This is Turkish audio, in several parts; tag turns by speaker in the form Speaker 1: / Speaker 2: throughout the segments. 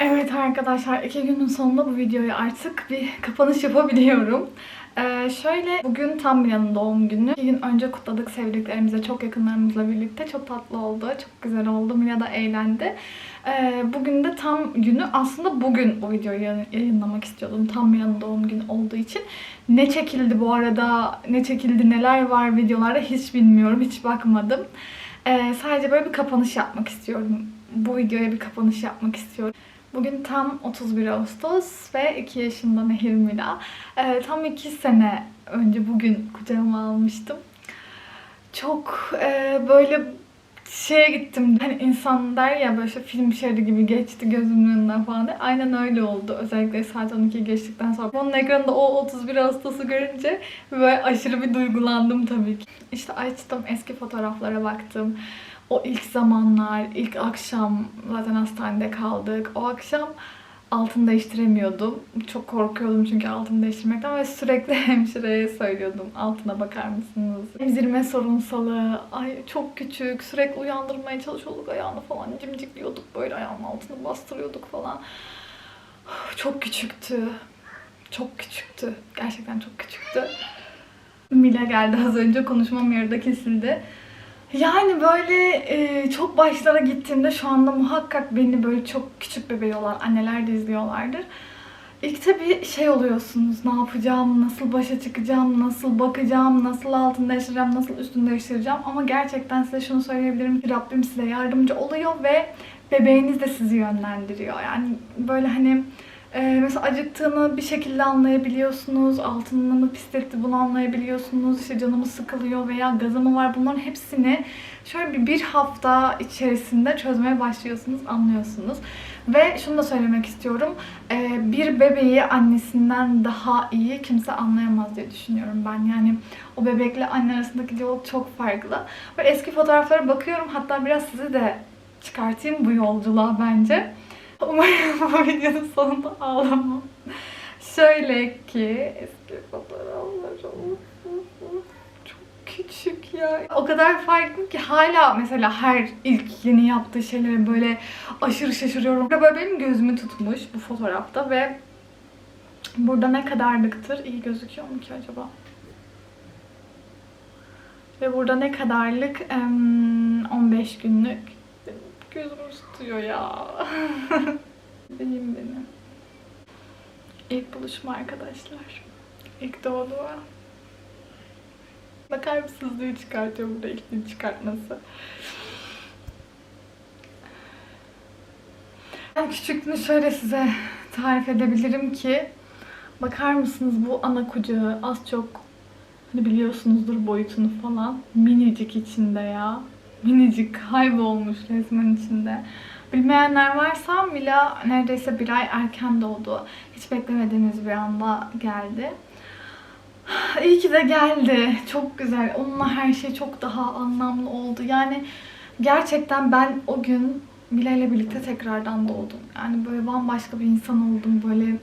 Speaker 1: Evet arkadaşlar iki günün sonunda bu videoyu artık bir kapanış yapabiliyorum. Ee, şöyle bugün tam Milan'ın doğum günü. İki gün önce kutladık sevdiklerimize, çok yakınlarımızla birlikte. Çok tatlı oldu, çok güzel oldu. Mila da eğlendi. Ee, bugün de tam günü. Aslında bugün bu videoyu yayın- yayınlamak istiyordum. Tam Milan'ın doğum günü olduğu için. Ne çekildi bu arada, ne çekildi, neler var videolarda hiç bilmiyorum, hiç bakmadım. Ee, sadece böyle bir kapanış yapmak istiyorum. Bu videoya bir kapanış yapmak istiyorum. Bugün tam 31 Ağustos ve 2 yaşında Nehir Mila. Ee, tam 2 sene önce bugün kucağıma almıştım. Çok e, böyle şeye gittim. Hani insan der ya böyle işte film şeridi gibi geçti gözümün önünden falan diye. Aynen öyle oldu. Özellikle saat 12 geçtikten sonra. Onun ekranında o 31 Ağustos'u görünce böyle aşırı bir duygulandım tabii ki. İşte açtım eski fotoğraflara baktım. O ilk zamanlar, ilk akşam zaten hastanede kaldık. O akşam altını değiştiremiyordum. Çok korkuyordum çünkü altını değiştirmekten ve sürekli hemşireye söylüyordum. Altına bakar mısınız? Emzirme sorunsalı, ay çok küçük, sürekli uyandırmaya çalışıyorduk ayağını falan. Cimcikliyorduk böyle ayağının altını bastırıyorduk falan. Çok küçüktü. Çok küçüktü. Gerçekten çok küçüktü. Mila geldi az önce konuşmam yarıda kesildi. Yani böyle e, çok başlara gittiğimde şu anda muhakkak beni böyle çok küçük bebeğiyorlar. Anneler de izliyorlardır. İlk tabii şey oluyorsunuz. Ne yapacağım, nasıl başa çıkacağım, nasıl bakacağım, nasıl altını değiştireceğim, nasıl üstünü değiştireceğim. Ama gerçekten size şunu söyleyebilirim ki Rabbim size yardımcı oluyor ve bebeğiniz de sizi yönlendiriyor. Yani böyle hani ee, mesela acıktığını bir şekilde anlayabiliyorsunuz. Altını mı pisletti bunu anlayabiliyorsunuz. İşte canımı sıkılıyor veya gazı mı var. Bunların hepsini şöyle bir, bir hafta içerisinde çözmeye başlıyorsunuz, anlıyorsunuz. Ve şunu da söylemek istiyorum. Ee, bir bebeği annesinden daha iyi kimse anlayamaz diye düşünüyorum ben. Yani o bebekle anne arasındaki yol çok farklı. Böyle eski fotoğraflara bakıyorum. Hatta biraz sizi de çıkartayım bu yolculuğa bence. Umarım bu videonun sonunda ağlamam. Şöyle ki eski fotoğraflarım küçük ya. O kadar farklı ki hala mesela her ilk yeni yaptığı şeylere böyle aşırı şaşırıyorum. Böyle benim gözümü tutmuş bu fotoğrafta ve burada ne kadarlıktır? İyi gözüküyor mu ki acaba? Ve burada ne kadarlık? Em, 15 günlük. Gözüm tutuyor ya. Benim benim. İlk buluşma arkadaşlar. İlk doğduğu. Bakar mısınız diye çıkartıyor burada ilk çıkartması. Ben küçüklüğünü şöyle size tarif edebilirim ki bakar mısınız bu ana kucağı az çok hani biliyorsunuzdur boyutunu falan minicik içinde ya minicik kaybolmuş resmen içinde. Bilmeyenler varsa Mila neredeyse bir ay erken doğdu. Hiç beklemediğimiz bir anda geldi. İyi ki de geldi. Çok güzel. Onunla her şey çok daha anlamlı oldu. Yani gerçekten ben o gün Mila ile birlikte tekrardan doğdum. Yani böyle bambaşka bir insan oldum. Böyle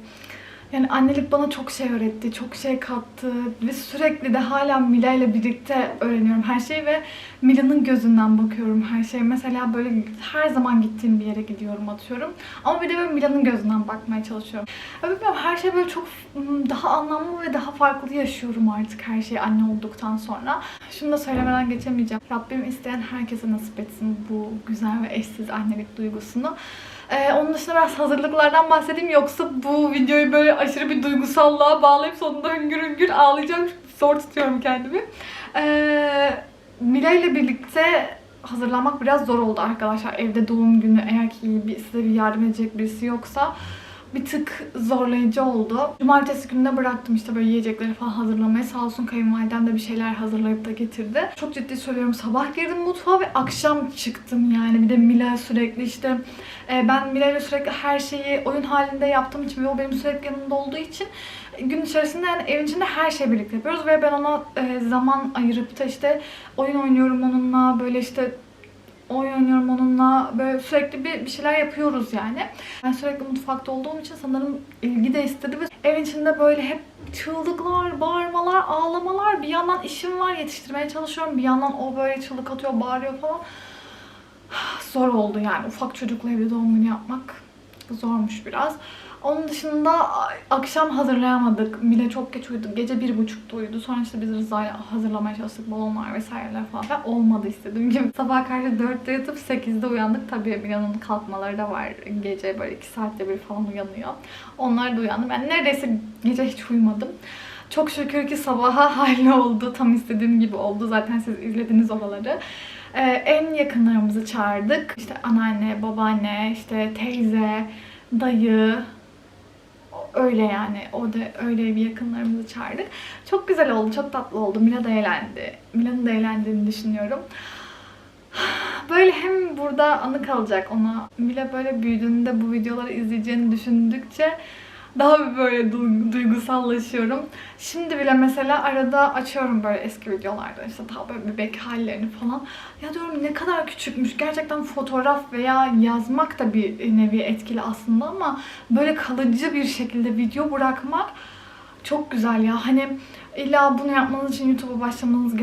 Speaker 1: yani annelik bana çok şey öğretti, çok şey kattı ve sürekli de hala Mila ile birlikte öğreniyorum her şeyi ve Mila'nın gözünden bakıyorum her şeye. Mesela böyle her zaman gittiğim bir yere gidiyorum atıyorum. Ama bir de böyle Mila'nın gözünden bakmaya çalışıyorum. Ya bilmiyorum her şey böyle çok ım, daha anlamlı ve daha farklı yaşıyorum artık her şeyi anne olduktan sonra. Şunu da söylemeden geçemeyeceğim. Rabbim isteyen herkese nasip etsin bu güzel ve eşsiz annelik duygusunu. Ee, onun dışında biraz hazırlıklardan bahsedeyim yoksa bu videoyu böyle aşırı bir duygusallığa bağlayıp sonunda hüngür hüngür ağlayacağım. Çünkü zor tutuyorum kendimi. Ee, Mila ile birlikte hazırlanmak biraz zor oldu arkadaşlar. Evde doğum günü eğer ki size bir yardım edecek birisi yoksa bir tık zorlayıcı oldu. Cumartesi gününe bıraktım işte böyle yiyecekleri falan hazırlamaya. Sağ olsun kayınvalidem de bir şeyler hazırlayıp da getirdi. Çok ciddi söylüyorum sabah girdim mutfağa ve akşam çıktım yani. Bir de Mila sürekli işte e, ben Mila ile sürekli her şeyi oyun halinde yaptığım için ve o benim sürekli yanımda olduğu için gün içerisinde yani evin içinde her şeyi birlikte yapıyoruz ve ben ona e, zaman ayırıp da işte oyun oynuyorum onunla böyle işte oynuyorum onunla böyle sürekli bir, bir şeyler yapıyoruz yani. Ben sürekli mutfakta olduğum için sanırım ilgi de istedi ve evin içinde böyle hep çığlıklar, bağırmalar, ağlamalar. Bir yandan işim var yetiştirmeye çalışıyorum. Bir yandan o böyle çığlık atıyor, bağırıyor falan. Zor oldu yani ufak çocukla evde doğum günü yapmak. Zormuş biraz. Onun dışında akşam hazırlayamadık. Mile çok geç uyudu. Gece bir buçukta uyudu. Sonra işte biz Rıza'yla hazırlamaya çalıştık. Balonlar vesaireler falan. Ve olmadı istediğim gibi. Sabah karşı 4'te yatıp 8'de uyandık. Tabii Mile'nin kalkmaları da var. Gece böyle 2 saatte bir falan uyanıyor. Onlar da uyandı. Ben neredeyse gece hiç uyumadım. Çok şükür ki sabaha halloldu. Tam istediğim gibi oldu. Zaten siz izlediniz oraları. Ee, en yakınlarımızı çağırdık. İşte anneanne, babaanne, işte teyze, dayı, öyle yani. O da öyle bir yakınlarımızı çağırdık. Çok güzel oldu, çok tatlı oldu. Mila da eğlendi. Mila'nın da eğlendiğini düşünüyorum. Böyle hem burada anı kalacak ona. Mila böyle büyüdüğünde bu videoları izleyeceğini düşündükçe daha böyle du- duygusallaşıyorum. Şimdi bile mesela arada açıyorum böyle eski videolarda işte daha böyle bebek hallerini falan. Ya diyorum ne kadar küçükmüş. Gerçekten fotoğraf veya yazmak da bir nevi etkili aslında ama böyle kalıcı bir şekilde video bırakmak çok güzel ya. Hani illa bunu yapmanız için YouTube'a başlamanız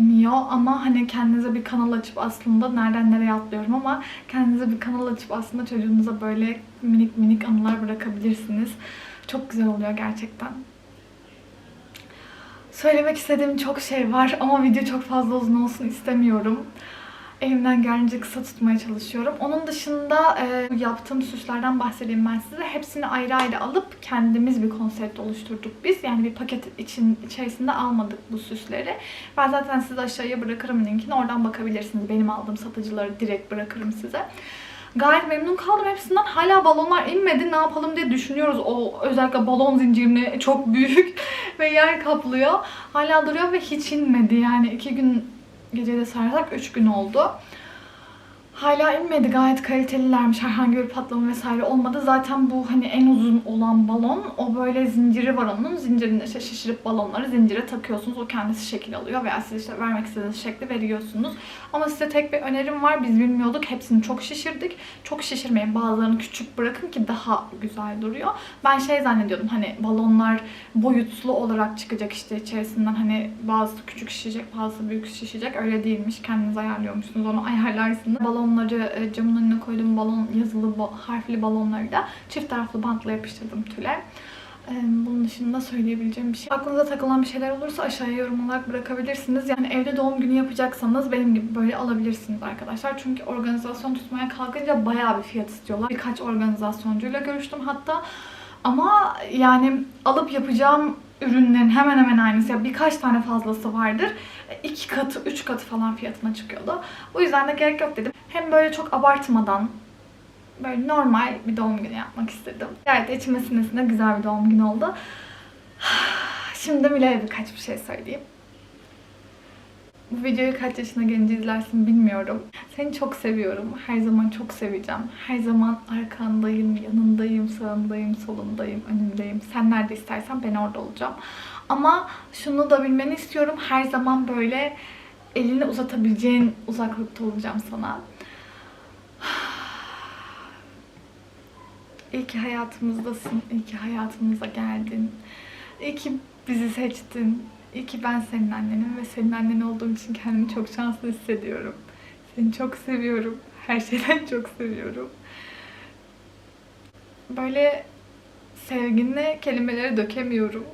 Speaker 1: gerekmiyor ama hani kendinize bir kanal açıp aslında nereden nereye atlıyorum ama kendinize bir kanal açıp aslında çocuğunuza böyle minik minik anılar bırakabilirsiniz. Çok güzel oluyor gerçekten. Söylemek istediğim çok şey var ama video çok fazla uzun olsun istemiyorum. Elimden gelince kısa tutmaya çalışıyorum. Onun dışında e, yaptığım süslerden bahsedeyim ben size. Hepsini ayrı ayrı alıp kendimiz bir konsept oluşturduk biz. Yani bir paket için içerisinde almadık bu süsleri. Ben zaten size aşağıya bırakırım linkini. Oradan bakabilirsiniz. Benim aldığım satıcıları direkt bırakırım size. Gayet memnun kaldım hepsinden. Hala balonlar inmedi. Ne yapalım diye düşünüyoruz. O özellikle balon zincirini çok büyük ve yer kaplıyor. Hala duruyor ve hiç inmedi. Yani iki gün gecede sarsak 3 gün oldu. Hala inmedi. Gayet kalitelilermiş. Herhangi bir patlama vesaire olmadı. Zaten bu hani en uzun olan balon. O böyle zinciri var onun. Zincirini işte şişirip balonları zincire takıyorsunuz. O kendisi şekil alıyor veya siz işte vermek istediğiniz şekli veriyorsunuz. Ama size tek bir önerim var. Biz bilmiyorduk. Hepsini çok şişirdik. Çok şişirmeyin. Bazılarını küçük bırakın ki daha güzel duruyor. Ben şey zannediyordum hani balonlar boyutlu olarak çıkacak işte içerisinden hani bazı küçük şişecek bazı büyük şişecek. Öyle değilmiş. Kendiniz ayarlıyormuşsunuz. Onu ayarlarsınız. Balonları e, camın önüne koyduğum balon yazılı harfli balonları da çift taraflı bantla yapıştırdım tüle. Ee, Bunun dışında söyleyebileceğim bir şey. Aklınıza takılan bir şeyler olursa aşağıya yorum olarak bırakabilirsiniz. Yani evde doğum günü yapacaksanız benim gibi böyle alabilirsiniz arkadaşlar. Çünkü organizasyon tutmaya kalkınca bayağı bir fiyat istiyorlar. Birkaç organizasyoncuyla görüştüm hatta. Ama yani alıp yapacağım ürünlerin hemen hemen aynısı. Ya birkaç tane fazlası vardır. İki katı, üç katı falan fiyatına çıkıyordu. O yüzden de gerek yok dedim. Hem böyle çok abartmadan böyle normal bir doğum günü yapmak istedim. Gayet içime sinesine güzel bir doğum günü oldu. Şimdi Mile'ye birkaç bir şey söyleyeyim. Bu videoyu kaç yaşına gelince izlersin bilmiyorum. Seni çok seviyorum. Her zaman çok seveceğim. Her zaman arkandayım, yanındayım, sağındayım, solundayım, önündeyim. Sen nerede istersen ben orada olacağım. Ama şunu da bilmeni istiyorum. Her zaman böyle elini uzatabileceğin uzaklıkta olacağım sana. İyi ki hayatımızdasın. İyi ki hayatımıza geldin. İyi ki bizi seçtin. İyi ki ben senin annenim ve senin annen olduğum için kendimi çok şanslı hissediyorum. Seni çok seviyorum. Her şeyden çok seviyorum. Böyle sevginle kelimeleri dökemiyorum.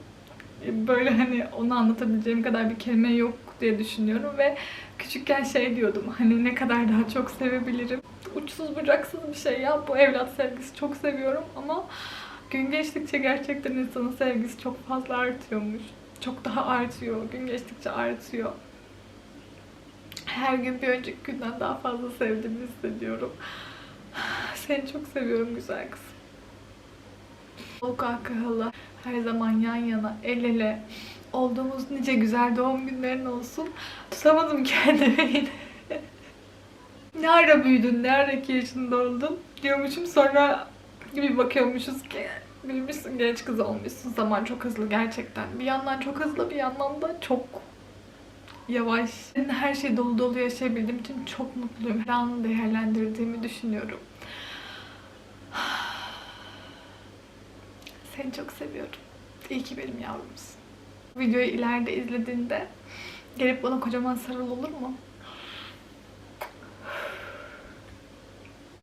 Speaker 1: Böyle hani onu anlatabileceğim kadar bir kelime yok diye düşünüyorum ve küçükken şey diyordum hani ne kadar daha çok sevebilirim. Uçsuz bucaksız bir şey ya bu evlat sevgisi çok seviyorum ama gün geçtikçe gerçekten insanın sevgisi çok fazla artıyormuş. Çok daha artıyor. Gün geçtikçe artıyor. Her gün bir önceki günden daha fazla sevdiğimi hissediyorum. Seni çok seviyorum güzel kızım. O kahkahalı her zaman yan yana, el ele olduğumuz nice güzel doğum günlerin olsun. Tutamadım kendimi yine. ne ara büyüdün, ne ara iki yaşında oldun diyormuşum. Sonra bir bakıyormuşuz ki büyümüşsün, genç kız olmuşsun. Zaman çok hızlı gerçekten. Bir yandan çok hızlı, bir yandan da çok yavaş. Her şey dolu dolu yaşayabildiğim için çok mutluyum. Her anı değerlendirdiğimi düşünüyorum. Seni çok seviyorum. İyi ki benim yavrumsun. Videoyu ileride izlediğinde gelip bana kocaman sarıl olur mu?